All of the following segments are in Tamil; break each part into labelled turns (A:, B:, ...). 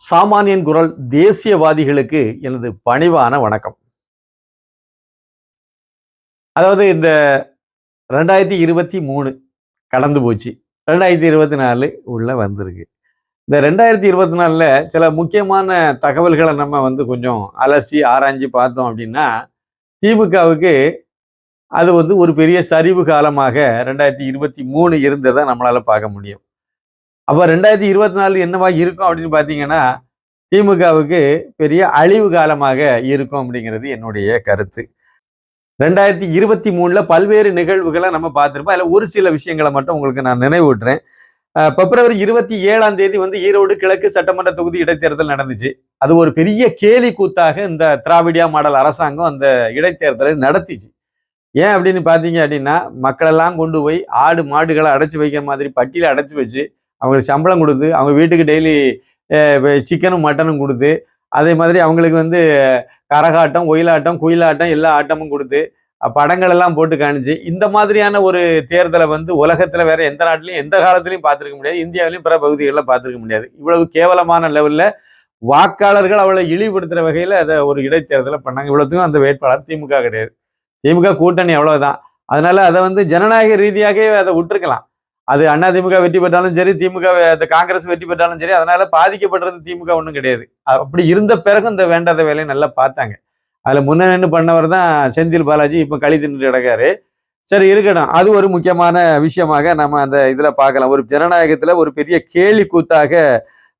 A: சாமானியன் குரல் தேசியவாதிகளுக்கு எனது பணிவான வணக்கம். அதாவது இந்த ரெண்டாயிரத்தி இருபத்தி மூணு கடந்து போச்சு. ரெண்டாயிரத்தி இருபத்தி நாலு உள்ள வந்திருக்கு. இந்த ரெண்டாயிரத்தி இருபத்தி நாலில் சில முக்கியமான தகவல்களை நம்ம வந்து கொஞ்சம் அலசி ஆராய்ஞ்சு பார்த்தோம் அப்படின்னா திமுகவுக்கு அது வந்து ஒரு பெரிய சரிவு காலமாக ரெண்டாயிரத்தி இருபத்தி மூணு இருந்ததை நம்மளால பார்க்க முடியும். அப்போ ரெண்டாயிரத்தி இருபத்தி நாலு என்னவா இருக்கும் அப்படின்னு பார்த்தீங்கன்னா திமுகவுக்கு பெரிய அழிவு காலமாக இருக்கும் அப்படிங்கிறது என்னுடைய கருத்து. ரெண்டாயிரத்தி இருபத்தி மூணில் பல்வேறு நிகழ்வுகளை நம்ம பார்த்துருப்போம். அதில் ஒரு சில விஷயங்களை மட்டும் உங்களுக்கு நான் நினைவூட்டுறேன். பிப்ரவரி இருபத்தி ஏழாம் தேதி வந்து ஈரோடு கிழக்கு சட்டமன்ற தொகுதி இடைத்தேர்தல் நடந்துச்சு. அது ஒரு பெரிய கேலி கூத்தாக இந்த திராவிடியா மாடல் அரசாங்கம் அந்த இடைத்தேர்தலை நடத்திச்சு. ஏன் அப்படின்னு பார்த்தீங்க அப்படின்னா மக்களெல்லாம் கொண்டு போய் ஆடு மாடுகளை அடைச்சி வைக்கிற மாதிரி பட்டியல அடைச்சி வச்சு அவங்களுக்கு சம்பளம் கொடுத்து அவங்க வீட்டுக்கு டெய்லி சிக்கனும் மட்டனும் கொடுத்து அதே மாதிரி அவங்களுக்கு வந்து கரகாட்டம் ஒயிலாட்டம் குயிலாட்டம் எல்லா ஆட்டமும் கொடுத்து படங்கள் எல்லாம் போட்டு காணிச்சு இந்த மாதிரியான ஒரு தேர்தலை வந்து உலகத்தில் வேற எந்த நாட்டிலையும் எந்த காலத்திலையும் பார்த்துருக்க முடியாது. இந்தியாவிலையும் பிற பகுதிகளில் பார்த்துருக்க முடியாது. இவ்வளவு கேவலமான லெவலில் வாக்காளர்கள் அவளை இழிவுபடுத்துகிற வகையில் அதை ஒரு இடைத்தேர்தலை பண்ணாங்க. இவ்வளோத்துக்கும் அந்த வேட்பாளர் திமுக கிடையாது. திமுக கூட்டணி அவ்வளோதான் அதனால அதை வந்து ஜனநாயக ரீதியாகவே அதை விட்டுருக்கலாம். அது அண்ணா திமுக வெற்றி பெற்றாலும் சரி திமுக இந்த காங்கிரஸ் வெற்றி பெற்றாலும் சரி அதனால பாதிக்கப்படுறது திமுக ஒன்றும் கிடையாது. அப்படி இருந்த பிறகு இந்த வேண்டாத வேலையை நல்லா பார்த்தாங்க. அதுல முன்னணின்னு பண்ணவர் தான் செந்தில் பாலாஜி இப்போ களி தின்னுட்டு கிடக்காரு. சரி இருக்கட்டும். அது ஒரு முக்கியமான விஷயமாக நம்ம அந்த இதில் பார்க்கலாம். ஒரு ஜனநாயகத்தில் ஒரு பெரிய கேலி கூத்தாக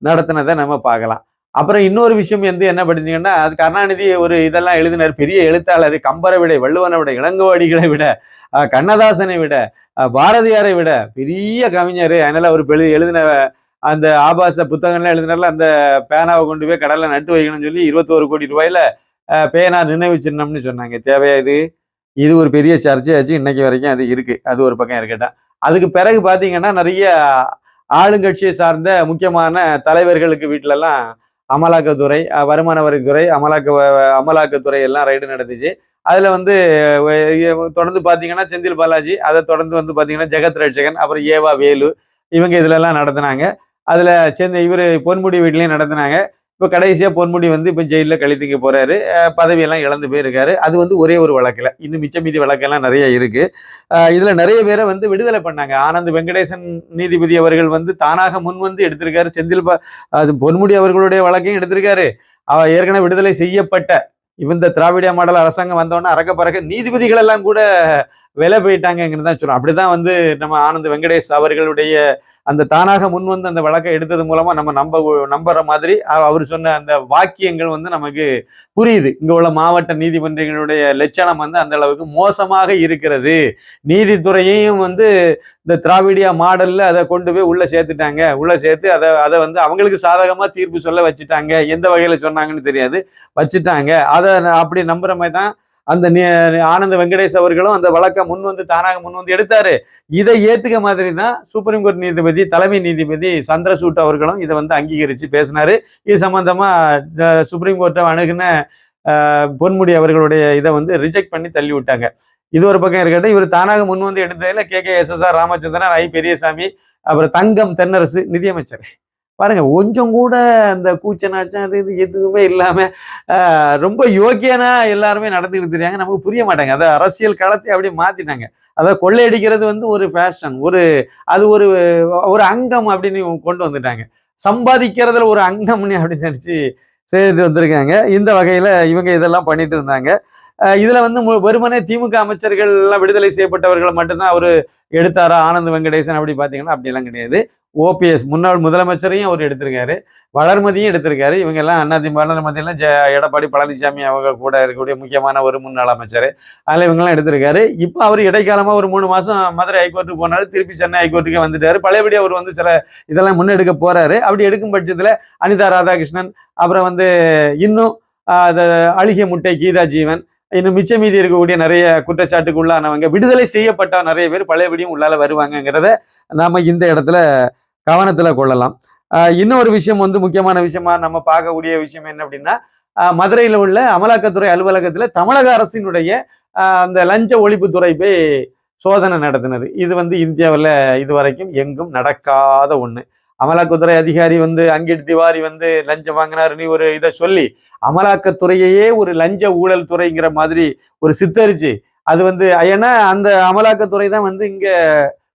A: நடத்தினதை நம்ம பார்க்கலாம். அப்புறம் இன்னொரு விஷயம் வந்து என்ன படிச்சீங்கன்னா அது கருணாநிதி ஒரு இதெல்லாம் எழுதினார் பெரிய எழுத்தாளர் கம்பரை விட வள்ளுவனை விட இளங்கோவடிகளை விட கண்ணதாசனை விட பாரதியாரை விட பெரிய கவிஞர். அதனால அவர் பெழு எழுதின அந்த ஆபாச புத்தகம்லாம் எழுதினால அந்த பேனாவை கொண்டு போய் கடலில் நட்டு வைக்கணும்னு சொல்லி இருபத்தோரு கோடி ரூபாயில பேனா நினைவு சின்னம்னு சொன்னாங்க. தேவையா இது? இது ஒரு பெரிய சர்ச்சையாச்சு. இன்னைக்கு வரைக்கும் அது இருக்கு. அது ஒரு பக்கம் இருக்கட்டும். அதுக்கு பிறகு பார்த்தீங்கன்னா நிறைய ஆளுங்கட்சியை சார்ந்த முக்கியமான தலைவர்களுக்கு வீட்டிலலாம் அமலாக்கத்துறை வருமான வரித்துறை அமலாக்க வ- அமலாக்கத்துறை எல்லாம் ரைடு நடந்துச்சு அதில் வந்து தொடர்ந்து பார்த்தீங்கன்னா செந்தில் பாலாஜி அதை தொடர்ந்து வந்து பார்த்தீங்கன்னா ஜெகத் ரட்சகன் அப்புறம் ஏவா வேலு இவங்க இதிலெல்லாம் நடத்தினாங்க நடத்துனாங்க. அதுல செந்த இவர் பொன்முடி வீட்லேயும் நடத்துனாங்க. இப்போ கடைசியா பொன்முடி வந்து இப்போ ஜெயிலில் கழித்துக்க போறாரு. பதவியெல்லாம் இழந்து போயிருக்காரு. அது வந்து ஒரே ஒரு வழக்கில். இன்னும் மிச்ச மீதி வழக்கெல்லாம் நிறைய இருக்கு. இதில் இதுல நிறைய பேரை வந்து விடுதலை பண்ணாங்க. ஆனந்த் வெங்கடேசன் நீதிபதி அவர்கள் வந்து தானாக முன் வந்து எடுத்திருக்காரு. செந்தில் பா அது பொன்முடி அவர்களுடைய வழக்கையும் எடுத்திருக்காரு. அவ ஏற்கனவே விடுதலை செய்யப்பட்ட இந்த திராவிட மாடல் அரசாங்கம் வந்தோடனே அறக்க பறக்க நீதிபதிகள் எல்லாம் கூட விலை போயிட்டாங்கன்னு தான் சொல்றோம். அப்படிதான் வந்து நம்ம ஆனந்த் வெங்கடேஷ் அவர்களுடைய அந்த தானாக முன் வந்து அந்த வழக்கை எடுத்தது மூலமா நம்ம நம்ப நம்புற மாதிரி அவர் சொன்ன அந்த வாக்கியங்கள் வந்து நமக்கு புரியுது. இங்க உள்ள மாவட்ட நீதிமன்றங்களுடைய லட்சணம் வந்து அந்த அளவுக்கு மோசமாக இருக்கிறது. நீதித்துறையையும் வந்து இந்த திராவிடியா மாடல்ல அதை கொண்டு போய் உள்ள சேர்த்துட்டாங்க. உள்ள சேர்த்து அதை அதை வந்து அவங்களுக்கு சாதகமா தீர்ப்பு சொல்ல வச்சுட்டாங்க. எந்த வகையில சொன்னாங்கன்னு தெரியாது. வச்சுட்டாங்க. அதை நான் அப்படி நம்புற மாதிரி தான் அந்த ஆனந்த வெங்கடேஷ் அவர்களும் அந்த வழக்கை முன் வந்து தானாக முன் வந்து எடுத்தாரு. இதை ஏத்துக்க மாதிரி தான் சுப்ரீம் கோர்ட் நீதிபதி தலைமை நீதிபதி சந்திரசூட் அவர்களும் இதை வந்து அங்கீகரிச்சு பேசினாரு. இது சம்பந்தமா சுப்ரீம் கோர்ட்டை அணுகின பொன்முடி அவர்களுடைய இதை வந்து ரிஜெக்ட் பண்ணி தள்ளி விட்டாங்க இது ஒரு பக்கம் இருக்கட்டும் இவர் தானாக முன் வந்து எடுத்ததுல K K S S R Ramachandran I Periyasamy அப்புறம் தங்கம் தென்னரசு நிதியமைச்சர். பாருங்க கொஞ்சம் கூட அந்த கூச்சனாச்சம் அது இது எதுவுமே இல்லாம ரொம்ப யோக்கியனா எல்லாருமே நடந்துக்கிட்டு தெரியாங்க. நமக்கு புரிய மாட்டாங்க. அதை அரசியல் களத்தை அப்படியே மாத்திட்டாங்க. அதை கொள்ளையடிக்கிறது வந்து ஒரு ஃபேஷன் ஒரு அது ஒரு ஒரு அங்கம் அப்படின்னு கொண்டு வந்துட்டாங்க. சம்பாதிக்கிறதுல ஒரு அங்கம்னு அப்படின்னு நினச்சி செய்துட்டு வந்திருக்காங்க. இந்த வகையில இவங்க இதெல்லாம் பண்ணிட்டு இருந்தாங்க. இதில் இதுல வந்து மு- வெறுமனே திமுக அமைச்சர்கள் எல்லாம் விடுதலை செய்யப்பட்டவர்கள் மட்டும்தான் அவர் எடுத்தாரா? ஆனந்த் வெங்கடேசன் அப்படி பாத்தீங்கன்னா அப்படிலாம் கிடையாது. ஓபிஎஸ் முன்னாள் முதலமைச்சரையும் அவர் எடுத்திருக்காரு. வளர்மதியும் எடுத்திருக்காரு. இவங்க எல்லாம் அதிமுக வளர்மதியெல்லாம் ஜ எடப்பாடி பழனிசாமி அவங்க கூட இருக்கக்கூடிய முக்கியமான ஒரு முன்னாள் அமைச்சர். அதில் இவங்கெல்லாம் எடுத்திருக்காரு. இப்போ அவர் இடைக்காலமாக ஒரு மூணு மாதம் மதுரை ஹைகோர்ட்டுக்கு போனார். திருப்பி சென்னை ஹைகோர்ட்டுக்கு வந்துட்டாரு. பழையபடி அவர் வந்து சில இதெல்லாம் முன்னெடுக்க போகிறாரு அப்படி எடுக்கும் பட்சத்தில் அனிதா ராதாகிருஷ்ணன் அப்புறம் வந்து இன்னும் ஆஹ், அழுகிய முட்டை கீதா ஜீவன் இன்னும் மிச்ச மீதி இருக்கக்கூடிய நிறைய குற்றச்சாட்டுக்கு உள்ளானவங்க விடுதலை செய்யப்பட்ட நிறைய பேர் பழையபடியும் உள்ளால வருவாங்கங்கிறத நாம இந்த இடத்துல கவனத்தில் கொள்ளலாம். இன்னொரு விஷயம் வந்து முக்கியமான விஷயமா நம்ம பார்க்கக்கூடிய விஷயம் என்ன அப்படின்னா மதுரையில் உள்ள அமலாக்கத்துறை அலுவலகத்தில் தமிழக அரசினுடைய அந்த லஞ்ச ஒழிப்புத்துறை போய் சோதனை நடத்தினது. இது வந்து இந்தியாவில் இதுவரைக்கும் எங்கும் நடக்காத ஒன்று அமலாக்கத்துறை அதிகாரி வந்து அங்கிட் திவாரி வந்து லஞ்சம் வாங்கினாருன்னு ஒரு இதை சொல்லி. அமலாக்கத்துறையையே ஒரு லஞ்ச ஊழல் துறைங்கிற மாதிரி ஒரு சித்தரிச்சு அது வந்து ஏன்னா அந்த அமலாக்கத்துறை தான் வந்து இங்கே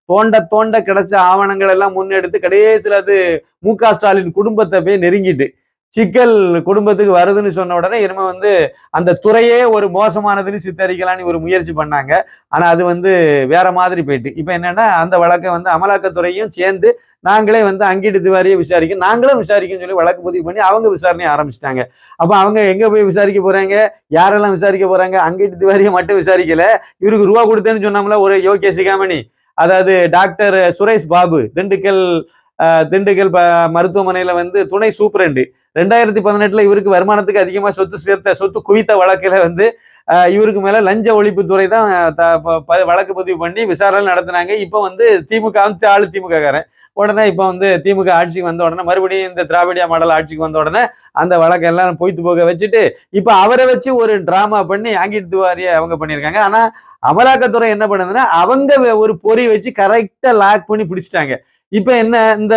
A: தோண்ட தோண்ட கிடைச்ச ஆவணங்கள் எல்லாம் முன்னெடுத்து கடைசியில் அது மு க ஸ்டாலின் குடும்பத்தை போய் நெருங்கிட்டு. சிக்கல் குடும்பத்துக்கு வருதுன்னு சொன்ன உடனே இனிமே வந்து அந்த துறையே ஒரு மோசமானதுன்னு சித்தரிக்கலான்னு ஒரு முயற்சி பண்ணாங்க. ஆனால் அது வந்து வேற மாதிரி போயிட்டு. இப்போ என்னன்னா அந்த வழக்கை வந்து அமலாக்கத்துறையும் சேர்ந்து நாங்களே வந்து அங்கீட்டு திவாரியை விசாரிக்கும் நாங்களும் விசாரிக்கன்னு சொல்லி வழக்கு பதிவு பண்ணி அவங்க விசாரணையை ஆரம்பிச்சிட்டாங்க. அப்போ அவங்க எங்கே போய் விசாரிக்க போறாங்க? யாரெல்லாம் விசாரிக்க போறாங்க? அங்கீட்டு திவாரியை மட்டும் விசாரிக்கல. இவருக்கு ரூபா கொடுத்தேன்னு சொன்னோம்ல ஒரு யோகே சிகாமணி. அதாவது டாக்டர் சுரேஷ் பாபு திண்டுக்கல் திண்டுக்கல் ப- வந்து துணை சூப்பரண்டு. ரெண்டாயிரத்தி பதினெட்டுல இவருக்கு வருமானத்துக்கு அதிகமா சொத்து சேர்த்த சொத்து குவித்த வழக்குல வந்து இவருக்கு மேல லஞ்ச ஒழிப்புத்துறை தான் வழக்கு பதிவு பண்ணி விசாரணை நடத்தினாங்க. இப்போ வந்து திமுக வந்து ஆளு திமுக காரன் உடனே இப்போ வந்து திமுக ஆட்சிக்கு வந்த உடனே மறுபடியும் இந்த திராவிடியா மாடல் ஆட்சிக்கு வந்த உடனே அந்த வழக்கெல்லாம் பொய்த்து போக வச்சுட்டு இப்போ அவரை வச்சு ஒரு டிராமா பண்ணி ஆங்கிட்டு திவாரியை அவங்க பண்ணியிருக்காங்க. ஆனா அமலாக்கத்துறை என்ன பண்ணுதுன்னா அவங்க ஒரு பொறி வச்சு கரெக்டா லாக் பண்ணி பிடிச்சிட்டாங்க. இப்போ என்ன இந்த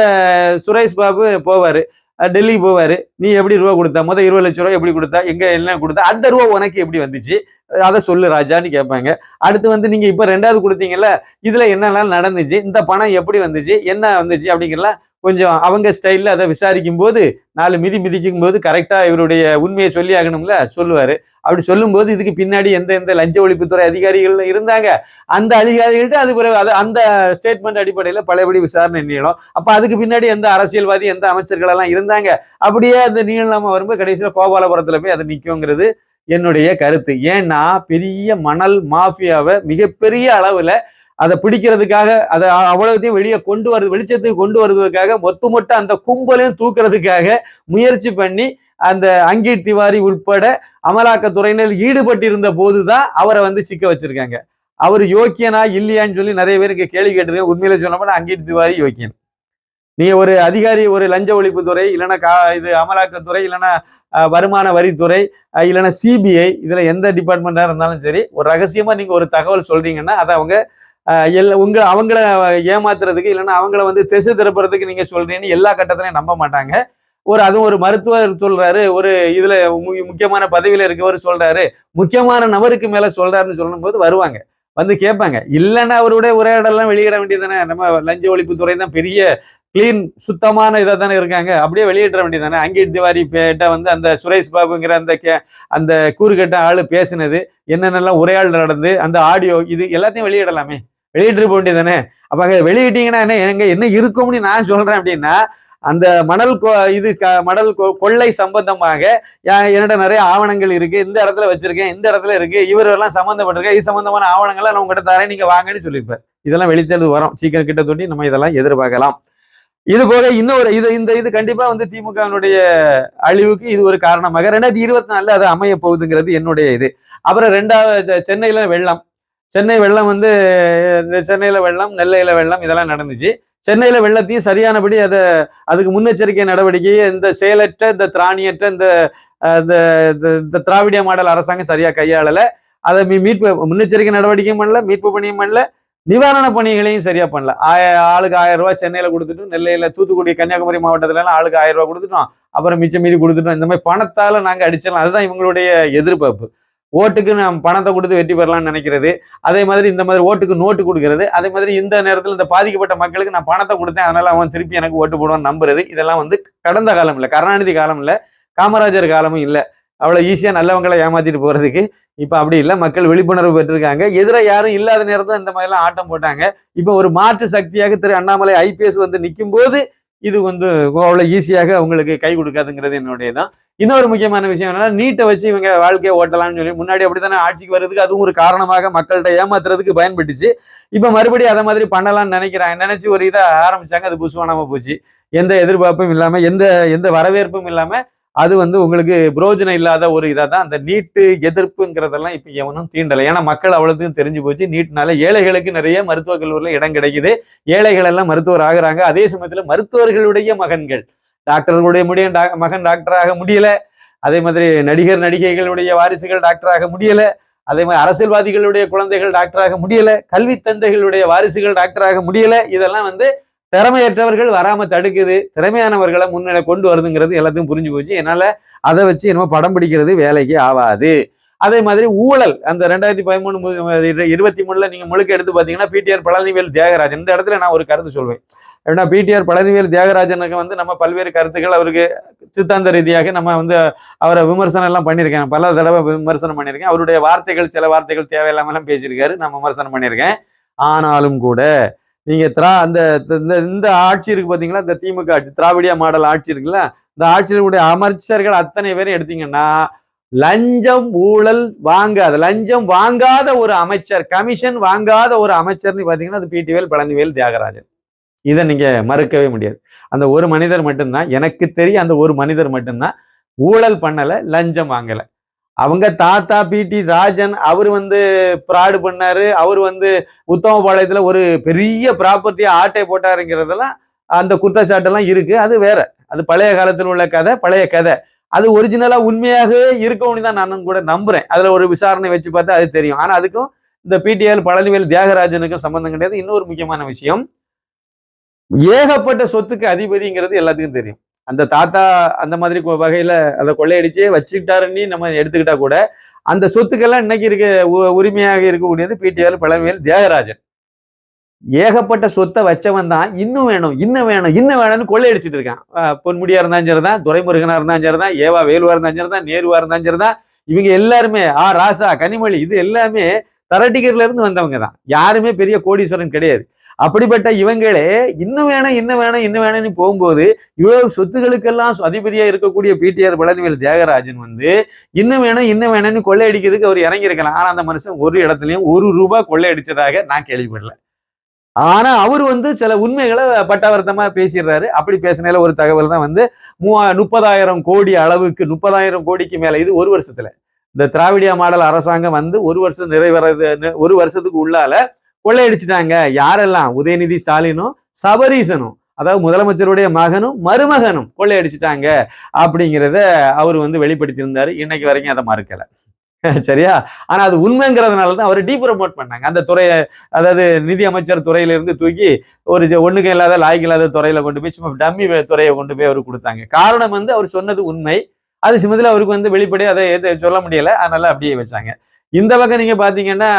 A: சுரேஷ் பாபு போவாரு. டெல்லிக்கு போவாரு. நீ எப்படி ரூபா கொடுத்தா? முத இருபது லட்ச ரூபா எப்படி கொடுத்தா? எங்க என்ன கொடுத்தா? அந்த ரூபா உனக்கு எப்படி வந்துச்சு? அதை சொல்லு ராஜான்னு கேட்பாங்க. அடுத்து வந்து நீங்க இப்ப ரெண்டாவது கொடுத்தீங்கல்ல இதுல என்னெல்லாம் நடந்துச்சு? இந்த பணம் எப்படி வந்துச்சு? என்ன வந்துச்சு? அப்படிங்கிறலாம் கொஞ்சம் அவங்க ஸ்டைலில் அதை விசாரிக்கும் போது நாலு மிதி மிதிக்கும் போது கரெக்டாக இவருடைய உண்மையை சொல்லி ஆகணும்ல? சொல்லுவார். அப்படி சொல்லும்போது இதுக்கு பின்னாடி எந்த எந்த லஞ்ச ஒழிப்புத்துறை அதிகாரிகள் இருந்தாங்க? அந்த அதிகாரிகள்ட்ட அது பிறகு அது அந்த ஸ்டேட்மெண்ட் அடிப்படையில் பழையபடி விசாரணை நீளம் அப்போ அதுக்கு பின்னாடி எந்த அரசியல்வாதி எந்த அமைச்சர்கள் எல்லாம் இருந்தாங்க? அப்படியே அந்த நீளம் வரும்போது கடைசியில் கோபாலபுரத்தில் போய் அது நிற்குங்கிறது என்னுடைய கருத்து. ஏன்னா பெரிய மணல் மாஃபியாவை மிகப்பெரிய அளவில் அதை பிடிக்கிறதுக்காக அதை அவ்வளவுத்தையும் வெளியே கொண்டு வருது வெளிச்சத்துக்கு கொண்டு வருவதற்காக மொத்த மொத்த அந்த கும்பலையும் தூக்குறதுக்காக முயற்சி பண்ணி அந்த அங்கீட் திவாரி உட்பட அமலாக்கத்துறையினர் ஈடுபட்டிருந்த போதுதான் அவரை வந்து சிக்க வச்சிருக்காங்க. அவர் யோக்கியனா இல்லையான்னு சொல்லி நிறைய பேருக்கு கேள்வி கேட்டிருக்கேன் உண்மையில சொன்னோம்னா அங்கீட் திவாரி யோக்கியன். நீங்க ஒரு அதிகாரி ஒரு லஞ்ச ஒழிப்புத்துறை இல்லைன்னா கா இது அமலாக்கத்துறை இல்லைன்னா வருமான வரித்துறை இல்லைன்னா சிபிஐ இதுல எந்த டிபார்ட்மெண்டா இருந்தாலும் சரி ஒரு ரகசியமா நீங்க ஒரு தகவல் சொல்றீங்கன்னா அதை அவங்க எல்லா உங்களை அவங்கள ஏமாத்துறதுக்கு இல்லைன்னா அவங்கள வந்து திசை திருப்புறதுக்கு நீங்கள் சொல்கிறீங்கன்னு எல்லா கட்டத்திலையும் நம்ப மாட்டாங்க. ஒரு அதுவும் ஒரு மருத்துவர் சொல்கிறாரு ஒரு இதில் மு- முக்கியமான பதவியில் இருக்கவர் சொல்கிறாரு முக்கியமான நபருக்கு மேலே சொல்கிறாருன்னு சொல்லும்போது வருவாங்க. வந்து கேட்பாங்க. இல்லைன்னா அவருடைய உரையாடலாம் வெளியிட வேண்டியதானே நம்ம லஞ்ச ஒழிப்புத்துறை தான் பெரிய கிளீன் சுத்தமான இதாக தானே இருக்காங்க. அப்படியே வெளியிட வேண்டியதானே அங்கீட் திவாரி பேட்ட வந்து அந்த சுரேஷ் பாபுங்கிற அந்த கே அந்த கூறுகட்ட ஆள் பேசினது என்னென்னலாம் உரையாடல் நடந்து அந்த ஆடியோ இது எல்லாத்தையும் வெளியிடலாமே? வெளியிட்டு போக வேண்டியதானே அப்போ அங்கே வெளியிட்டீங்கன்னா என்ன எங்க என்ன இருக்கும்னு நான் சொல்றேன் அப்படின்னா அந்த மணல் கொ- இது க- மணல் கொ- கொள்ளை சம்பந்தமாக யா- நிறைய ஆவணங்கள் இருக்கு. இந்த இடத்துல வச்சிருக்கேன் இந்த இடத்துல இருக்கு. இவரெல்லாம் சம்மந்தப்பட்டிருக்கேன் இது சம்பந்தமான ஆவணங்கள்லாம் நான் உங்ககிட்ட தரேன் நீங்க வாங்கன்னு சொல்லியிருப்பார். இதெல்லாம் வெளிச்செடுத்து வரும். சீக்கிரம் கிட்ட தொட்டி நம்ம இதெல்லாம் எதிர்பார்க்கலாம். இது போக இன்னொரு இது இந்த இது கண்டிப்பா வந்து திமுகவினுடைய அழிவுக்கு இது ஒரு காரணமாக ரெண்டாயிரத்தி இருபத்தி நாலுல அது அமைய போகுதுங்கிறது என்னுடைய இது. அப்புறம் ரெண்டாவது செ- சென்னையில வெள்ளம். சென்னை வெள்ளம் வந்து சென்னையில் வெள்ளம் நெல்லையில் வெள்ளம் இதெல்லாம் நடந்துச்சு. சென்னையில் வெள்ளத்தையும் சரியானபடி அதை அதுக்கு முன்னெச்சரிக்கை நடவடிக்கையை இந்த செயலற்ற இந்த திராணியற்ற இந்த இந்த இந்த- திராவிடிய மாடல் அரசாங்கம் சரியாக கையாளலை. அதை மீ- மீட்பு முன்னெச்சரிக்கை நடவடிக்கையும் பண்ணல மீட்பு பணியும் பண்ணல நிவாரண பணிகளையும் சரியாக பண்ணல. ஆய ஆளுக்கு ஆயிரம் ரூபாய் சென்னையில் கொடுத்துட்டோம் நெல்லையில் தூத்துக்குடி கன்னியாகுமரி மாவட்டத்துலலாம் ஆளுக்கு ஆயிரம் ரூபாய் கொடுத்துட்டோம் அப்புறம் மிச்சம் மீதி கொடுத்துட்டோம். இந்த மாதிரி பணத்தால் நாங்கள் அடிச்சிடலாம். அதுதான் இவங்களுடைய எதிர்பார்ப்பு. ஓட்டுக்கு நம்ம பணத்தை கொடுத்து வெற்றி பெறலாம்னு நினைக்கிறது. அதே மாதிரி இந்த மாதிரி ஓட்டுக்கு நோட்டு கொடுக்கறது. அதே மாதிரி இந்த நேரத்தில் இந்த பாதிக்கப்பட்ட மக்களுக்கு நான் பணத்தை கொடுத்தேன். அதனால அவன் திருப்பி எனக்கு ஓட்டு போடுவான்னு நம்புறது. இதெல்லாம் வந்து கடந்த காலம் இல்லை. கருணாநிதி காலம் இல்லை. காமராஜர் காலமும் இல்லை. அவ்வளோ ஈஸியாக நல்லவங்களை ஏமாத்திட்டு போகிறதுக்கு இப்போ அப்படி இல்லை. மக்கள் விழிப்புணர்வு பெற்றிருக்காங்க. எதிர யாரும் இல்லாத நேரத்தில் இந்த மாதிரிலாம் ஆட்டம் போட்டாங்க. இப்போ ஒரு மாற்று சக்தியாக திரு அண்ணாமலை ஐபிஎஸ் வந்து நிற்கும் போது இது வந்து அவ்வளோ ஈஸியாக அவங்களுக்கு கை கொடுக்காதுங்கிறது என்னுடைய தான் இன்னொரு முக்கியமான விஷயம் என்னன்னா நீட்டை வச்சு இவங்க வாழ்க்கையை ஓட்டலாம்னு சொல்லி முன்னாடி அப்படித்தானே ஆட்சிக்கு வர்றதுக்கு அதுவும் ஒரு காரணமாக மக்கள்கிட்ட ஏமாத்துறதுக்கு பயன்பட்டுச்சு. இப்போ மறுபடியும் அதை மாதிரி பண்ணலாம்னு நினைக்கிறாங்க. நினைச்சு ஒரு இதை ஆரம்பிச்சாங்க. அது புசுவானாம போச்சு. எந்த எதிர்பார்ப்பும் இல்லாமல் எந்த எந்த வரவேற்பும் இல்லாமல் அது வந்து உங்களுக்கு புரோஜனம் இல்லாத ஒரு இதாக தான். அந்த நீட்டு எதிர்ப்புங்கிறதெல்லாம் இப்போ எவனும் தீண்டலை. ஏன்னா மக்கள் அவ்வளோத்துக்கும் தெரிஞ்சு போச்சு. நீட்னால ஏழைகளுக்கு நிறைய மருத்துவக் கல்லூரியில் இடம் கிடைக்குது. ஏழைகள் எல்லாம் மருத்துவர் ஆகுறாங்க. அதே சமயத்தில் மருத்துவர்களுடைய மகன்கள் டாக்டர்களுடைய முடியும் டா- மகன் டாக்டராக முடியல. அதே மாதிரி நடிகர் நடிகைகளுடைய வாரிசுகள் டாக்டராக முடியல. அதே மாதிரி அரசியல்வாதிகளுடைய குழந்தைகள் டாக்டராக முடியல. கல்வி தந்தைகளுடைய வாரிசுகள் டாக்டராக முடியல. இதெல்லாம் வந்து திறமையற்றவர்கள் வராம தடுக்குது. திறமையானவர்களை முன்னிலை கொண்டு வருதுங்கிறது எல்லாத்தையும் புரிஞ்சு போச்சு. என்னால அதை வச்சு என்னமோ படம் பிடிக்கிறது வேலைக்கு ஆகாது அதே மாதிரி ஊழல் அந்த ரெண்டாயிரத்தி பதிமூணு இருபத்தி மூணுல நீங்க முழுக்க எடுத்து பாத்தீங்கன்னா பிடிஆர் பழனிவேல் தியாகராஜன். இந்த இடத்துல நான் ஒரு கருத்து சொல்வேன். ஏன்னா பிடிஆர் பழனிவேல் தியாகராஜனுக்கு வந்து நம்ம பல்வேறு கருத்துக்கள் அவருக்கு சித்தாந்த ரீதியாக நம்ம வந்து அவரை விமர்சனம் எல்லாம் பண்ணியிருக்கேன். பல தடவை விமர்சனம் பண்ணியிருக்கேன். அவருடைய வார்த்தைகள் சில வார்த்தைகள் தேவையில்லாமலாம் பேசியிருக்காரு. நான் விமர்சனம் பண்ணியிருக்கேன். ஆனாலும் கூட நீங்க திரா அந்த இந்த இந்த ஆட்சி இருக்கு பாத்தீங்களா? இந்த திமுக ஆட்சி திராவிடியா மாடல் ஆட்சி இருக்குல்ல? இந்த ஆட்சியினுடைய அமைச்சர்கள் அத்தனை பேரும் எடுத்தீங்கன்னா லஞ்சம் ஊழல் வாங்காத லஞ்சம் வாங்காத ஒரு அமைச்சர் கமிஷன் வாங்காத ஒரு அமைச்சர்னு பார்த்தீங்கன்னா அது பிடிவேல் பழனிவேல் தியாகராஜன். இதை நீங்க மறுக்கவே முடியாது. அந்த ஒரு மனிதர் மட்டும்தான் எனக்கு தெரிய அந்த ஒரு மனிதர் மட்டும்தான் ஊழல் பண்ணலை லஞ்சம் வாங்கலை. அவங்க தாத்தா பிடி ராஜன் அவர் வந்து ப்ராடு பண்ணாரு அவர் வந்து உத்தமபாளையத்தில் ஒரு பெரிய ப்ராப்பர்ட்டியை ஆட்டை போட்டாருங்கிறதெல்லாம் அந்த குற்றச்சாட்டெல்லாம் இருக்கு. அது வேற. அது பழைய காலத்தில் உள்ள கதை பழைய கதை. அது ஒரிஜினலா உண்மையாகவே இருக்கும்னு தான் நான் கூட நம்புறேன். அதுல ஒரு விசாரணை வச்சு பார்த்தா அது தெரியும். ஆனா அதுக்கும் இந்த பிடிஎல் பழனிவேல் தியாகராஜனுக்கும் சம்பந்தம் கிடையாது இன்னொரு முக்கியமான விஷயம் ஏகப்பட்ட சொத்துக்கு அதிபதிங்கிறது எல்லாத்துக்கும் தெரியும். அந்த தாத்தா அந்த மாதிரி கொ- வகையில அதை கொள்ளையடிச்சு வச்சுக்கிட்டாருன்னு நம்ம எடுத்துக்கிட்டா கூட அந்த சொத்துக்கெல்லாம் இன்னைக்கு இருக்க உ- உரிமையாக இருக்கக்கூடியது பிடிஆர் பழமையில் தியாகராஜன். ஏகப்பட்ட சொத்தை வச்சவன் தான் இன்னும் வேணும் இன்னும் வேணும் இன்னும் வேணும்னு கொள்ளையடிச்சிட்டு இருக்கான். பொன்முடியா இருந்தாலும் சரிதான் துரைமுருகனா இருந்தாலும் சரிதான் ஏவா வேலுவா இருந்தாலும் சரிதான் நேருவா இருந்தாலும் சரிதான். இவங்க எல்லாருமே ஆ ராசா கனிமொழி இது எல்லாமே தரட்டிகர்ல இருந்து வந்தவங்க தான். யாருமே பெரிய கோடீஸ்வரன் கிடையாது. அப்படிப்பட்ட இவங்களே இன்னும் வேணும் இன்னும் வேணும் இன்னும் வேணும்னு போகும்போது இவ்வளவு சொத்துகளுக்கெல்லாம் அதிபதியா இருக்கக்கூடிய பிடிஆர் பழனிவேல் தியாகராஜன் வந்து இன்னும் வேணும் இன்னும் வேணும்னு கொள்ளையடிக்கிறதுக்கு அவர் இறங்கியிருக்கலாம். ஆனா அந்த மனுஷன் ஒரு இடத்துலயும் ஒரு ரூபாய் கொள்ளையடிச்சதாக நான் கேள்விப்படல. ஆனா அவர் வந்து சில உண்மைகளை பட்டவர்த்தமா பேசிடுறாரு. அப்படி பேசினால ஒரு தகவல் தான் வந்து மூவா முப்பதாயிரம் கோடி அளவுக்கு முப்பதாயிரம் கோடிக்கு மேல இது ஒரு வருஷத்துல. இந்த திராவிடியா மாடல் அரசாங்கம் வந்து ஒரு வருஷம் நிறைவேறது ஒரு வருஷத்துக்கு உள்ளால கொள்ளையடிச்சிட்டாங்க. யாரெல்லாம்? உதயநிதி ஸ்டாலினும் சபரீசனும் அதாவது முதலமைச்சருடைய மகனும் மருமகனும் கொள்ளையடிச்சிட்டாங்க. அப்படிங்கிறத அவர் வந்து வெளிப்படுத்தியிருந்தாரு. இன்னைக்கு வரைக்கும் அதை மறுக்கலை. சரியா? ஆனா அது உண்மைங்கிறதுனால தான் அவர் டீ ப்ரமோட் பண்ணாங்க. அந்த துறையை அதாவது நிதி அமைச்சர் துறையிலிருந்து தூக்கி ஒரு ஜ- ஒண்ணுக்கு இல்லாத லாய்க்கு இல்லாத துறையில கொண்டு போய் சும்மா டம்மி துறையை கொண்டு போய் அவர் கொடுத்தாங்க. காரணம் வந்து அவர் சொன்னது உண்மை. அது சிமத்தில் அவருக்கு வந்து வெளிப்படையாக அதை சொல்ல முடியல. அதனால அப்படியே வச்சாங்க. இந்த பக்கம் நீங்க பாத்தீங்கன்னா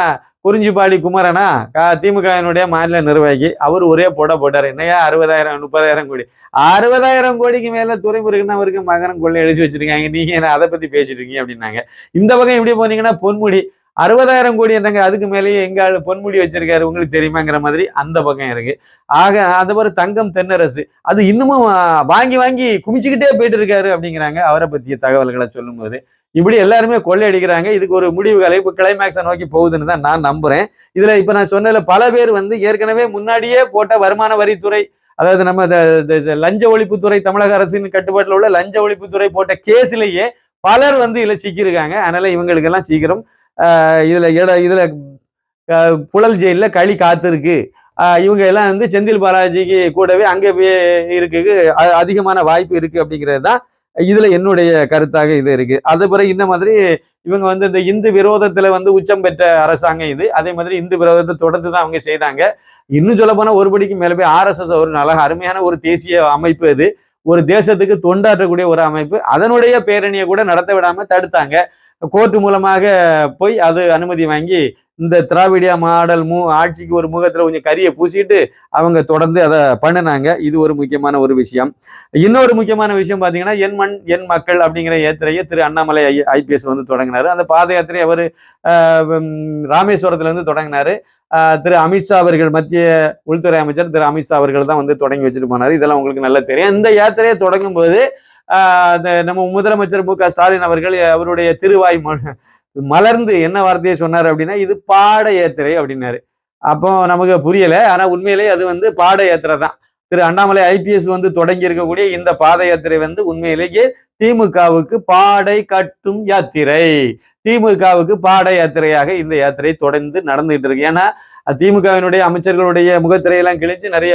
A: குறிஞ்சிப்பாடி குமரனா கா- திமுகவினுடைய மாநில நிர்வாகி. அவர் ஒரே போட போட்டார். என்னையா? அறுபதாயிரம் முப்பதாயிரம் கோடி. அறுபதாயிரம் கோடிக்கு மேல துறைமுருகன் அவருக்கு மகனம் கொள்ளை எழுதி வச்சிருக்காங்க. நீங்க என்ன அதை பத்தி பேசிட்டு இருக்கீங்க அப்படின்னாங்க. இந்த பக்கம் எப்படி போனீங்கன்னா பொன்முடி. அறுபதாயிரம் கோடி என்னங்க? அதுக்கு மேலேயே எங்க ஆளு பொன்முடி வச்சிருக்காரு? உங்களுக்கு தெரியுமாங்கிற மாதிரி அந்த பக்கம் இருக்கு. ஆக அது மாதிரி தங்கம் தென்னரசு. அது இன்னமும் வாங்கி வாங்கி குமிச்சுக்கிட்டே போயிட்டு இருக்காரு அப்படிங்கிறாங்க. அவரை பத்திய தகவல்களை சொல்லும்போது. இப்படி எல்லாருமே கொள்ளையடிக்கிறாங்க. இதுக்கு ஒரு முடிவு கலை இப்போ கிளைமேக்ஸை நோக்கி போகுதுன்னு தான் நான் நம்புறேன். இதுல இப்ப நான் சொன்னதுல பல பேர் வந்து ஏற்கனவே முன்னாடியே போட்ட வருமான வரித்துறை அதாவது நம்ம இந்த- லஞ்ச ஒழிப்புத்துறை தமிழக அரசின் கட்டுப்பாட்டில் உள்ள லஞ்ச ஒழிப்புத்துறை போட்ட கேஸ்லயே பலர் வந்து இதில் சிக்கியிருக்காங்க. அதனால இவங்களுக்கெல்லாம் சீக்கிரம் இதில் இதுல இட இதுல புழல் ஜெயிலில் களி காத்திருக்கு. இவங்க எல்லாம் வந்து செந்தில் பாலாஜிக்கு கூடவே அங்கே போய் இருக்கு அ- அதிகமான வாய்ப்பு இருக்கு அப்படிங்கிறது தான் இதுல என்னுடைய கருத்தாக இது இருக்கு. அது பிறகு இந்த மாதிரி இவங்க வந்து இந்த இந்து விரோதத்துல வந்து உச்சம் பெற்ற அரசாங்கம் இது. அதே மாதிரி இந்து விரோதத்தை தொடர்ந்து தான் அவங்க செய்தாங்க. இன்னும் சொல்ல போனா ஒருபடிக்கு மேல போய் ஆர்எஸ்எஸ் ஒரு நல்ல அருமையான ஒரு தேசிய அமைப்பு அது. ஒரு தேசத்துக்கு தொண்டாற்றக்கூடிய ஒரு அமைப்பு அதனுடைய பேரணியை கூட நடத்த விடாம தடுத்தாங்க. கோர்ட்டு மூலமாக போய் அது அனுமதி வாங்கி இந்த திராவிடியா மாடல் மூ ஆட்சிக்கு ஒரு முகத்துல கொஞ்சம் கரியை பூசிட்டு அவங்க தொடர்ந்து அதை பண்ணினாங்க. இது ஒரு முக்கியமான ஒரு விஷயம். இன்னொரு முக்கியமான விஷயம் பார்த்தீங்கன்னா என் மண் என் மக்கள் அப்படிங்கிற யாத்திரையை திரு அண்ணாமலை ஐ ஐபிஎஸ் வந்து தொடங்கினாரு. அந்த பாத யாத்திரை அவர் ராமேஸ்வரத்துல இருந்து தொடங்கினாரு. திரு அமித்ஷா அவர்கள் மத்திய உள்துறை அமைச்சர் திரு அமித்ஷா அவர்கள் தான் வந்து தொடங்கி வச்சுட்டு போனாரு. இதெல்லாம் உங்களுக்கு நல்லா தெரியும். இந்த யாத்திரையை தொடங்கும் போது ஆஹ் அந்த நம்ம முதலமைச்சர் மு க ஸ்டாலின் அவர்கள் அவருடைய திருவாய் மலர்ந்து என்ன வார்த்தையை சொன்னார் அப்படின்னா இது பாட யாத்திரை அப்படின்னாரு. அப்போ நமக்கு புரியல. ஆனா உண்மையிலேயே அது வந்து பாட யாத்திரை தான். திரு அண்ணாமலை ஐபிஎஸ் வந்து தொடங்கி இருக்கக்கூடிய இந்த பாத யாத்திரை வந்து உண்மையிலேயே திமுகவுக்கு பாடை கட்டும் யாத்திரை. திமுகவுக்கு பாட யாத்திரையாக இந்த யாத்திரை தொடர்ந்து நடந்துகிட்டு இருக்கு. ஏன்னா திமுகவினுடைய அமைச்சர்களுடைய முகத்திரையெல்லாம் கிழிச்சு நிறைய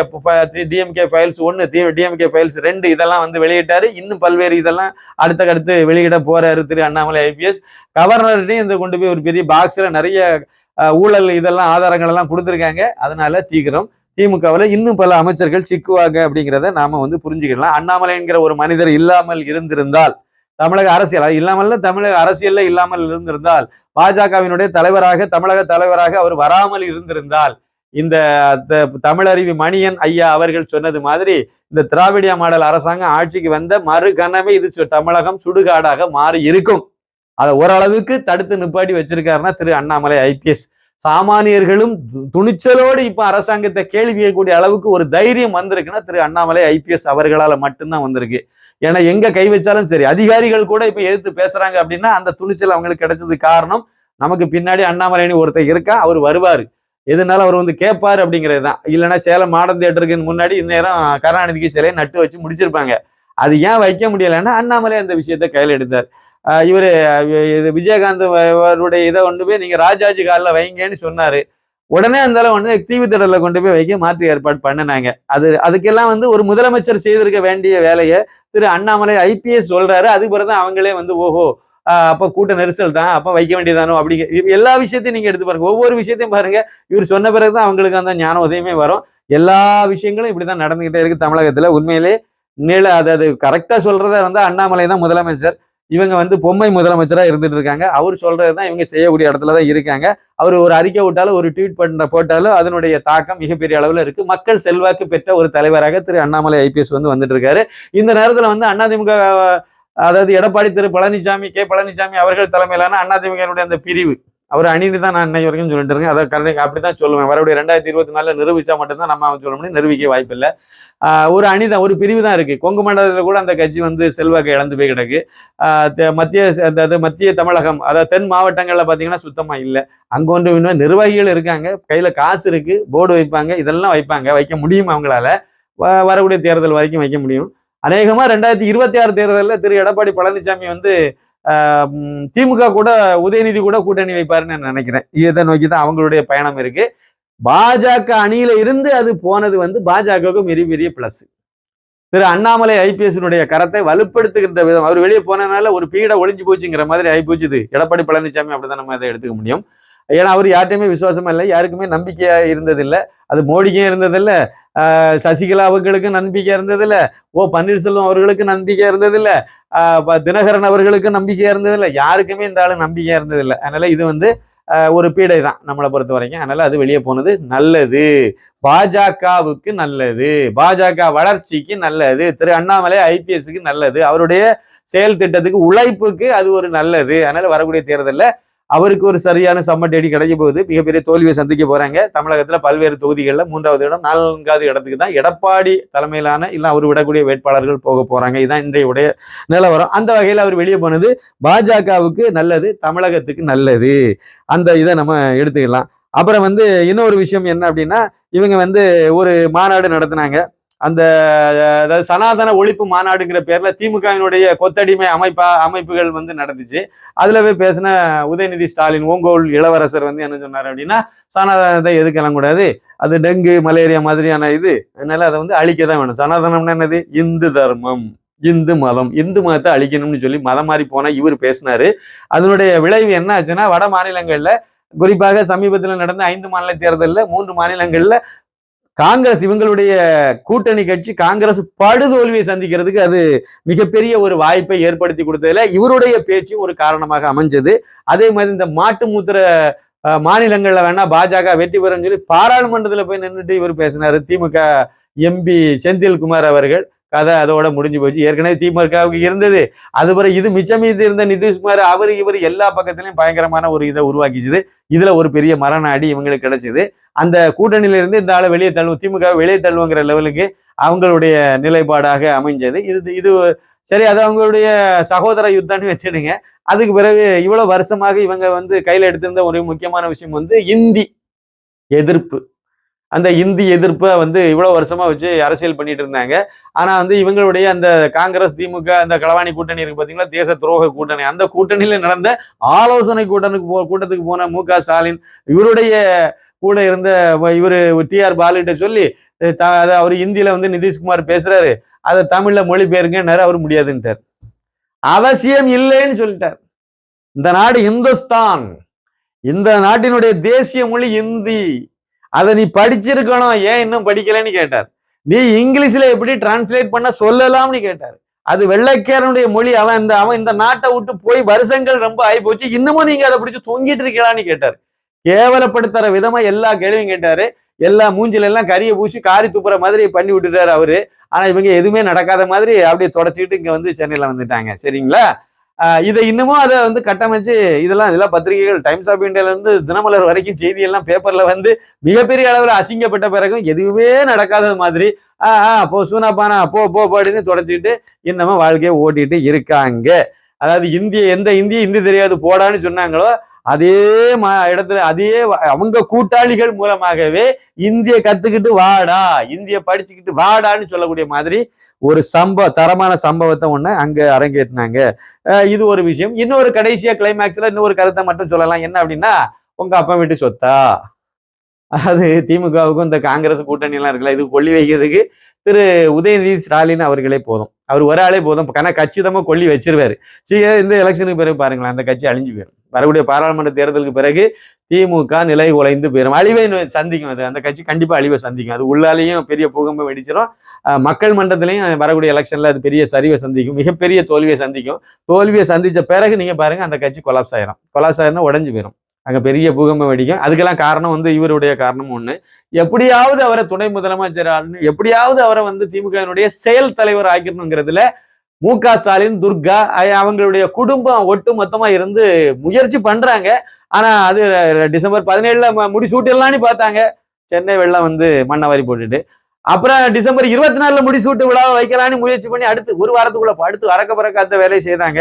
A: டிஎம்கே ஃபைல்ஸ் ஒன்று டிஎம்கே ஃபைல்ஸ் ரெண்டு இதெல்லாம் வந்து வெளியிட்டாரு. இன்னும் பல்வேறு இதெல்லாம் அடுத்த அடுத்து வெளியிட போறாரு திரு அண்ணாமலை ஐபிஎஸ். கவர்னர்கிட்டையும் இந்த கொண்டு போய் ஒரு பெரிய பாக்ஸில் நிறைய ஊழல் இதெல்லாம் ஆதாரங்கள் எல்லாம் கொடுத்துருக்காங்க. அதனால தீக்கிரம் திமுகவில் இன்னும் பல அமைச்சர்கள் சிக்குவாங்க அப்படிங்கிறத நாம வந்து புரிஞ்சுக்கலாம் அண்ணாமலை என்கிற ஒரு மனிதர் இல்லாமல் இருந்திருந்தால் தமிழக அரசியல். இல்லாமல் தமிழக அரசியல்ல இல்லாமல் இருந்திருந்தால் பாஜகவினுடைய தலைவராக தமிழக தலைவராக அவர் வராமல் இருந்திருந்தால் இந்த த- தமிழறிவி மணியன் ஐயா அவர்கள் சொன்னது மாதிரி இந்த திராவிடியா மாடல் அரசாங்கம் ஆட்சிக்கு வந்த மறுகணமே இது சு- தமிழகம் சுடுகாடாக மாறி இருக்கும் அதை ஓரளவுக்கு தடுத்து நிப்பாட்டி வச்சிருக்காருன்னா திரு அண்ணாமலை ஐபிஎஸ் சாமானியர்களும் து- துணிச்சலோடு இப்ப அரசாங்கத்தை கேள்வி கேட்கக்கூடிய அளவுக்கு ஒரு தைரியம் வந்திருக்குன்னா திரு அண்ணாமலை ஐபிஎஸ் அவர்களால மட்டும்தான் வந்திருக்கு. ஏன்னா எங்க கை வச்சாலும் சரி அதிகாரிகள் கூட இப்ப எதிர்த்து பேசுறாங்க அப்படின்னா அந்த துணிச்சல் அவங்களுக்கு கிடைச்சது காரணம் நமக்கு பின்னாடி அண்ணாமலைன்னு ஒருத்தர் இருக்கா அவர் வருவாரு. எதுனாலும் அவர் வந்து கேட்பாரு அப்படிங்கிறது தான் இல்லைன்னா சேலம் மாடர்ன் தேட்டருக்கு முன்னாடி இந்நேரம் கருணாநிதிக்கு சிலையை நட்டு வச்சு முடிச்சிருப்பாங்க. அது ஏன் வைக்க முடியலைன்னா அண்ணாமலை அந்த விஷயத்தை கையில் எடுத்தார். இவர் இவரு இது விஜயகாந்த் அவருடைய இதை கொண்டு போய் நீங்கள் ராஜாஜி காலில் வைங்கன்னு சொன்னார். உடனே அந்த வந்து தீவுத்திடல கொண்டு போய் வைக்க மாற்று ஏற்பாடு பண்ணினாங்க. அது அதுக்கெல்லாம் வந்து ஒரு முதலமைச்சர் செய்திருக்க வேண்டிய வேலையை திரு அண்ணாமலை ஐபிஎஸ் சொல்றாரு. அதுக்கு பிறகு தான் அவங்களே வந்து ஓஹோ அப்போ கூட்ட நெரிசல் தான் அப்போ வைக்க வேண்டியதானோ அப்படிங்க எல்லா விஷயத்தையும் நீங்கள் எடுத்து பாருங்க. ஒவ்வொரு விஷயத்தையும் பாருங்க. இவர் சொன்ன பிறகு தான் அவங்களுக்கு அந்த ஞான உதயமே வரும். எல்லா விஷயங்களும் இப்படி தான் நடந்துகிட்டே இருக்கு தமிழகத்தில். உண்மையிலே நில அது அது கரெக்டாக சொல்கிறத வந்து அண்ணாமலை தான் முதலமைச்சர். இவங்க வந்து பொம்மை முதலமைச்சராக இருந்துட்டு இருக்காங்க. அவர் சொல்கிறது தான் இவங்க செய்யக்கூடிய இடத்துல தான் இருக்காங்க. அவர் ஒரு அறிக்கை விட்டாலும் ஒரு ட்வீட் பண்ண போட்டாலும் அதனுடைய தாக்கம் மிகப்பெரிய அளவில் இருக்குது மக்கள் செல்வாக்கு பெற்ற ஒரு தலைவராக திரு அண்ணாமலை ஐபிஎஸ் வந்து வந்துட்டு இருக்காரு. இந்த நேரத்தில் வந்து அதிமுக அதாவது எடப்பாடி திரு பழனிசாமி கே பழனிசாமி அவர்கள் தலைமையிலான அதிமுகனுடைய அந்த பிரிவு அவர் அணினி தான் நான் இன்னை வரைக்கும் சொல்லிட்டு இருக்கேன். அதை கரெக்ட் அப்படிதான் சொல்லுவேன். வரக்கூடிய ரெண்டாயிரத்தி இருபத்தி நாலில் நிரூபிச்சா மட்டும்தான் நம்ம சொல்ல முடியும். நிரூபிக்க வாய்ப்பில்லை இல்லை. ஒரு அணி தான் ஒரு பிரிவு தான் இருக்கு. கொங்கு மண்டலத்தில் கூட அந்த கட்சி வந்து செல்வாக்கு இழந்து போய் கிடக்கு. மத்திய அதாவது மத்திய தமிழகம் அதாவது தென் மாவட்டங்களில் பார்த்தீங்கன்னா சுத்தமாக இல்லை. அங்கே ஒன்று இன்னும் நிர்வாகிகள் இருக்காங்க. கையில் காசு இருக்கு. போர்டு வைப்பாங்க. இதெல்லாம் வைப்பாங்க. வைக்க முடியும் அவங்களால. வ- வரக்கூடிய தேர்தல் வரைக்கும் வைக்க முடியும். அநேகமாக ரெண்டாயிரத்தி இருபத்தி ஆறு தேர்தலில் திரு. எடப்பாடி பழனிசாமி வந்து திமுக கூட உதயநிதி கூட கூட்டணி வைப்பாருன்னு நான் நினைக்கிறேன். இதை நோக்கி தான் அவங்களுடைய பயணம் இருக்கு. பாஜக அணியில இருந்து அது போனது வந்து பாஜகவுக்கு மிகப்பெரிய பிளஸ் திரு அண்ணாமலை ஐபிஎஸ்னுடைய கரத்தை வலுப்படுத்துகின்ற விதம். அவர் வெளியே போனதுனால ஒரு பீட ஒளிஞ்சு போச்சுங்கிற மாதிரி ஆகி போச்சுது எடப்பாடி பழனிசாமி அப்படிதான் நம்ம அதை எடுத்துக்க முடியும். ஏன்னா அவர் யார்ட்டையுமே விசுவாசமா இல்லை யாருக்குமே நம்பிக்கையா இருந்ததில்லை. அது மோடிக்கும் இருந்ததில்லை சசிகலா அவர்களுக்கும் நம்பிக்கை இருந்ததில்லை ஓ பன்னீர்செல்வம் அவர்களுக்கும் நம்பிக்கை இருந்ததில்லை தினகரன் அவர்களுக்கும் நம்பிக்கையாக இருந்ததில்லை யாருக்குமே இந்த ஆளு நம்பிக்கையாக இருந்ததில்லை. அதனால இது வந்து ஒரு பீடை தான் நம்மளை பொறுத்த வரைக்கும். அதனால அது வெளியே போனது நல்லது. பாஜகவுக்கு நல்லது. பாஜக வளர்ச்சிக்கு நல்லது. திரு அண்ணாமலை ஐபிஎஸ்க்கு நல்லது. அவருடைய செயல் திட்டத்துக்கு உழைப்புக்கு அது ஒரு நல்லது. அதனால வரக்கூடிய தேர்தலில் அவருக்கு ஒரு சரியான சம்மட்டடி கிடைக்க போகுது. மிகப்பெரிய தோல்வியை சந்திக்க போறாங்க. தமிழகத்துல பல்வேறு தொகுதிகளில் மூன்றாவது இடம் நான்காவது இடத்துக்கு தான் எடப்பாடி தலைமையிலான இல்ல அவர் விடக்கூடிய வேட்பாளர்கள் போக போறாங்க. இதுதான் இன்றைய உடைய நிலவரம். அந்த வகையில் அவர் வெளியே போனது பாஜகவுக்கு நல்லது தமிழகத்துக்கு நல்லது. அந்த இதை நம்ம எடுத்துக்கலாம். அப்புறம் வந்து இன்னொரு விஷயம் என்ன அப்படின்னா இவங்க வந்து ஒரு மாநாடு நடத்தினாங்க. அந்த அதாவது சனாதன ஒழிப்பு மாநாடுங்கிற பேர்ல திமுகவினுடைய கொத்தடிமை அமைப்பா அமைப்புகள் வந்து நடந்துச்சு. அதுல போய் பேசின உதயநிதி ஸ்டாலின் ஓங்கோல் இளவரசர் வந்து என்ன சொன்னார் அப்படின்னா சனாதனத்தை எதுக்கெல்லாம் கூடாது? அது டெங்கு மலேரியா மாதிரியான இது அதனால அதை வந்து அழிக்க தான் வேணும். சனாதனம்னா என்னது? இந்து தர்மம் இந்து மதம். இந்து மதத்தை அழிக்கணும்னு சொல்லி மதம் மாறி போனால் இவர் பேசினாரு. அதனுடைய விளைவு என்ன ஆச்சுன்னா வட மாநிலங்களில் குறிப்பாக சமீபத்தில் நடந்த ஐந்து மாநில தேர்தலில் மூன்று மாநிலங்களில் காங்கிரஸ் இவங்களுடைய கூட்டணி கட்சி காங்கிரஸ் படுதோல்வியை சந்திக்கிறதுக்கு அது மிகப்பெரிய ஒரு வாய்ப்பை ஏற்படுத்தி கொடுத்ததுல இவருடைய பேச்சும் ஒரு காரணமாக அமைஞ்சது. அதே மாதிரி இந்த மாட்டு மூத்திர மாநிலங்கள்ல வேணா பாஜக வெற்றி பெறும்னு சொல்லி பாராளுமன்றத்துல போய் நின்றுட்டு இவர் பேசினாரு. திமுக எம்பி செந்தில்குமார் அவர்கள். கதை அதோட முடிஞ்சு போச்சு. ஏற்கனவே திமுகவுக்கு இருந்தது. அதுபோல் இது மிச்சம் மீது இருந்த நிதிஷ்குமார் அவர் இவர் எல்லா பக்கத்துலயும் பயங்கரமான ஒரு இதை உருவாக்கிச்சுது. இதுல ஒரு பெரிய மரணாடி இவங்களுக்கு கிடைச்சது. அந்த கூட்டணியில இருந்து இந்த ஆளை வெளியே தள்ளுவோம். திமுக வெளியே தள்ளுவோங்கிற லெவலுக்கு அவங்களுடைய நிலைப்பாடாக அமைஞ்சது. இது இது சரி அது அவங்களுடைய சகோதர யுத்தம்னு வச்சிடுங்க. அதுக்கு பிறகு இவ்வளவு வருஷமாக இவங்க வந்து கையில எடுத்திருந்த ஒரு முக்கியமான விஷயம் வந்து இந்தி எதிர்ப்பு. அந்த இந்தி எதிர்ப்பை வந்து இவ்வளவு வருஷமா வச்சு அரசியல் பண்ணிட்டு இருந்தாங்க. ஆனா வந்து இவங்களுடைய அந்த காங்கிரஸ் திமுக அந்த களவாணி கூட்டணி இருக்கு பார்த்தீங்களா தேச துரோக கூட்டணி. அந்த கூட்டணியில நடந்த ஆலோசனை கூட்டணுக்கு போ கூட்டத்துக்கு போன மு க ஸ்டாலின் இவருடைய கூட இருந்த இவர் இவரு பாலுகிட்ட சொல்லி அஹ் த- அதை அவர் இந்தியில் வந்து நிதிஷ்குமார் பேசுறாரு. அதை தமிழ்ல மொழிபெயர்ங்கன்னாரு அவர் முடியாதுன்ட்டார். அவசியம் இல்லைன்னு சொல்லிட்டார். இந்த நாடு இந்துஸ்தான். இந்த நாட்டினுடைய தேசிய மொழி இந்தி. அதை நீ படிச்சிருக்கணும். ஏன் இன்னும் படிக்கலைன்னு கேட்டார். நீ இங்கிலீஷ்ல எப்படி டிரான்ஸ்லேட் பண்ண சொல்லலாம்னு கேட்டார். அது வெள்ளைக்காரனுடைய மொழி. அவன் இந்த அவன் இந்த நாட்டை விட்டு போய் வருஷங்கள் ரொம்ப ஆகி போச்சு. இன்னமும் நீங்க அதை பிடிச்சி தொங்கிட்டு இருக்கலான்னு கேட்டார். கேவலப்படுத்துற விதமா எல்லா கேள்வியும் கேட்டாரு. எல்லா மூஞ்சில எல்லாம் கறியை பூசி காரி துப்புற மாதிரி பண்ணி விட்டுட்டாரு அவரு. ஆனா இவங்க எதுவுமே நடக்காத மாதிரி அப்படியே தொடச்சிக்கிட்டு இங்க வந்து சென்னையில வந்துட்டாங்க. சரிங்களா? இதை இன்னமும் அதை வந்து கட்டமைச்சு இதெல்லாம் இதெல்லாம் பத்திரிகைகள் டைம்ஸ் ஆஃப் இந்தியாவிலேருந்து தினமலர் வரைக்கும் செய்தி எல்லாம் வந்து மிகப்பெரிய அளவில் அசிங்கப்பட்ட பிறகும் எதுவுமே நடக்காத மாதிரி ஆ ஆ போ சூனாப்பானா போ போ போடின்னு தொடச்சிக்கிட்டு இன்னமும் வாழ்க்கையை ஓட்டிட்டு இருக்காங்க. அதாவது இந்திய எந்த இந்திய இந்தி தெரியாது போடான்னு சொன்னாங்களோ அதே மா இடத்துல அதே அவங்க கூட்டாளிகள் மூலமாகவே இந்திய கத்துக்கிட்டு வாடா இந்திய படிச்சுக்கிட்டு வாடான்னு சொல்லக்கூடிய மாதிரி ஒரு சம்பவ தரமான சம்பவத்தை ஒண்ணு அங்க அரங்கேற்றினாங்க. இது ஒரு விஷயம். இன்னொரு கடைசியா கிளைமேக்ஸ்ல இன்னொரு கருத்தை மட்டும் சொல்லலாம். என்ன அப்படின்னா உங்க அப்பா வீட்டு சொத்தா? அது திமுகவுக்கும் இந்த காங்கிரஸ் கூட்டணி எல்லாம் இருக்குல்ல இது கொள்ளி வைக்கிறதுக்கு திரு உதயநிதி ஸ்டாலின் அவர்களே போதும். அவர் ஒரு ஆளே போதும். கணக்கு கச்சிதமாக கொள்ளி வச்சிருவாரு. சரி இந்த எலெக்ஷனுக்கு பிறகு பாருங்களேன் அந்த கட்சி அழிஞ்சு போயிடும் வரக்கூடிய பாராளுமன்ற தேர்தலுக்கு பிறகு திமுக நிலை உழைந்து போயிடும் அழிவை சந்திக்கும் அது. அந்த கட்சி கண்டிப்பாக அழிவை சந்திக்கும். அது உள்ளாலேயும் பெரிய பூகம்பம் வெடிச்சிடும் மக்கள் மன்றத்திலையும் வரக்கூடிய எலெக்ஷனில் அது பெரிய சரிவை சந்திக்கும். மிகப்பெரிய தோல்வியை சந்திக்கும். தோல்வியை சந்தித்த பிறகு நீங்கள் பாருங்கள் அந்த கட்சி கொலாப்ஸ் ஆயிரும். கொலாப்ஸ் ஆயிருந்தா உடஞ்சு போயிடும் அங்கே பெரிய பூகம்பம் வெடிக்கும். அதுக்கெல்லாம் காரணம் வந்து இவருடைய காரணம் ஒன்று எப்படியாவது அவரை துணை முதலமைச்சர் ஆளணும், எப்படியாவது அவரை வந்து திமுகவினுடைய செயல் தலைவர் ஆக்கிடணுங்கிறதுல மு க ஸ்டாலின் துர்கா அவங்களுடைய குடும்பம் ஒட்டு மொத்தமா இருந்து முயற்சி பண்றாங்க. ஆனா அது டிசம்பர் பதினேழுல முடிசூட்டிடலான்னு பார்த்தாங்க. சென்னை வெள்ளம் வந்து மண்ணை வாரி போட்டுட்டு. அப்புறம் டிசம்பர் இருபத்தி நாலுல முடிசூட்டு விழாவை வைக்கலான்னு முயற்சி பண்ணி அடுத்து ஒரு வாரத்துக்குள்ள அடுத்து அறக்க பறக்க அந்த வேலையை செய்தாங்க.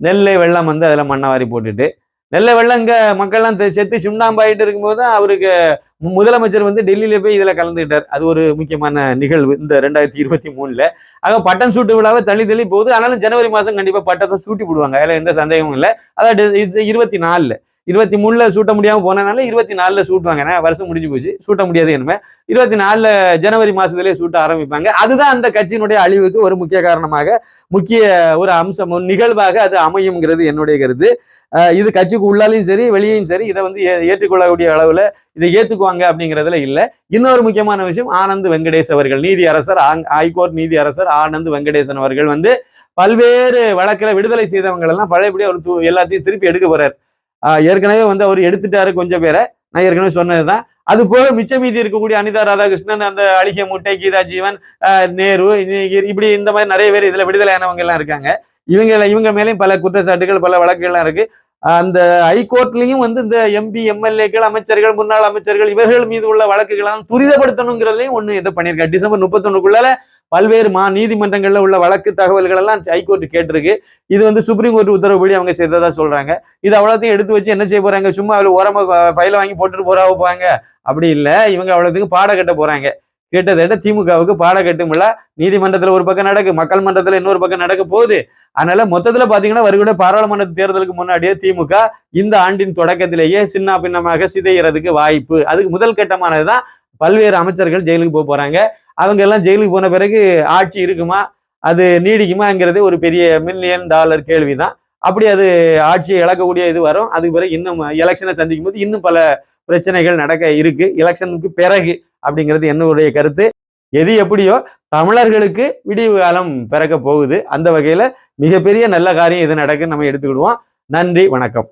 A: நெல்லை வெள்ளம் வந்து அதில் மண்ணை வாரி போட்டுட்டு. வெள்ளை வெள்ளம் இங்கே மக்கள்லாம் செத்து சிம்டாம்பாயிட்டு இருக்கும்போது அவருக்கு மு- முதலமைச்சர் வந்து டெல்லியில போய் இதில் கலந்துக்கிட்டார். அது ஒரு முக்கியமான நிகழ்வு இந்த ரெண்டாயிரத்தி இருபத்தி மூணில். ஆக பட்டம் சூட்டு விழாவை தள்ளி தள்ளி போகுது. ஆனாலும் ஜனவரி மாதம் கண்டிப்பாக பட்டத்தை சூட்டி போடுவாங்க. அதில் எந்த சந்தேகமும் இல்லை. அதாவது இருபத்தி நாலில். இருபத்தி மூணுல சூட்ட முடியாம போனதுனால இருபத்தி நாலுல சூட்டுவாங்க வருஷம் முடிஞ்சு போச்சு. சூட்ட முடியாது என்னமே இருபத்தி நாலுல ஜனவரி மாசத்துலயே சூட்ட ஆரம்பிப்பாங்க. அதுதான் அந்த கட்சியினுடைய அழிவுக்கு ஒரு முக்கிய காரணமாக முக்கிய ஒரு அம்சம் ஒரு நிகழ்வாக அது அமையுங்கிறது என்னுடைய கருத்து. இது கட்சிக்கு உள்ளாலையும் சரி வெளியேயும் சரி இதை வந்து ஏ- ஏற்றுக்கொள்ளக்கூடிய அளவுல இதை ஏத்துக்குவாங்க அப்படிங்கிறதுல இல்லை. இன்னொரு முக்கியமான விஷயம் ஆனந்த் வெங்கடேஷ் அவர்கள் நீதி அரசர் ஹைகோர்ட் நீதி அரசர் ஆனந்த் வெங்கடேசன் அவர்கள் வந்து பல்வேறு வழக்கில் விடுதலை செய்தவங்க எல்லாம் பழையபடி அவர் எல்லாத்தையும் திருப்பி எடுக்க போறார். ஏற்கனவே வந்து அவர் எடுத்துட்டாரு கொஞ்சம் பேரை. நான் ஏற்கனவே சொன்னதுதான். அது போக மிச்ச மீதி இருக்கக்கூடிய அனிதா ராதாகிருஷ்ணன் அந்த அழிக முட்டை கீதா ஜீவன் நேரு இது- இப்படி இந்த மாதிரி நிறைய பேர் இதுல விடுதலையானவங்க எல்லாம் இருக்காங்க. இவங்க இவங்க மேலேயும் பல குற்றச்சாட்டுகள் பல வழக்குகள்லாம் இருக்கு. அந்த ஹைகோர்ட்லயும் வந்து இந்த எம்பி எம்எல்ஏக்கள் அமைச்சர்கள் முன்னாள் அமைச்சர்கள் இவர்கள் மீது உள்ள வழக்குகளெல்லாம் துரிதப்படுத்தணுங்கிறதுலையும் ஒண்ணு இதை பண்ணியிருக்காரு. டிசம்பர் முப்பத்தொன்னுக்குள்ளால பல்வேறு மா நீதிமன்றங்களில் உள்ள வழக்கு தகவல்கள் எல்லாம் ஹைகோர்ட் கேட்டிருக்கு. இது வந்து சுப்ரீம் கோர்ட் உத்தரவுப்படி அவங்க செய்ததா சொல்றாங்க. இது அவ்வளோத்தையும் எடுத்து வச்சு என்ன செய்ய போறாங்க? சும்மா அவ்வளோ ஓரமாக ஃபைல வாங்கி போட்டுட்டு போறா போவாங்க. அப்படி இல்லை. இவங்க அவ்வளோத்துக்கு பாட கட்ட போறாங்க. கிட்டத்தட்ட திமுகவுக்கு பாட கட்டுமில்ல நீதிமன்றத்தில் ஒரு பக்கம் நடக்கு மக்கள் மன்றத்தில் இன்னொரு பக்கம் நடக்க போகுது. அதனால மொத்தத்தில் பார்த்தீங்கன்னா வருகிற பாராளுமன்ற தேர்தலுக்கு முன்னாடியே திமுக இந்த ஆண்டின் தொடக்கத்திலேயே சின்ன பின்னமாக சிதைகிறதுக்கு வாய்ப்பு. அதுக்கு முதல் கட்டமானதுதான் பல்வேறு அமைச்சர்கள் ஜெயிலுக்கு போக போறாங்க. அவங்க எல்லாம் ஜெயிலுக்கு போன பிறகு ஆட்சி இருக்குமா அது நீடிக்குமாங்கிறது ஒரு பெரிய மில்லியன் டாலர் கேள்விதான். அப்படி அது ஆட்சியை இழக்கக்கூடிய இது வரும். அதுக்கு பிறகு இன்னும் எலெக்ஷனை சந்திக்கும் போது இன்னும் பல பிரச்சனைகள் நடக்க இருக்கு. எலெக்ஷனுக்கு பிறகு அப்படிங்கிறது என்னுடைய கருத்து. எது எப்படியோ தமிழர்களுக்கு விடிவு காலம் பிறக்க போகுது. அந்த வகையில் மிகப்பெரிய நல்ல காரியம் இது நடக்குன்னு நம்ம எடுத்துக்கிடுவோம். நன்றி வணக்கம்.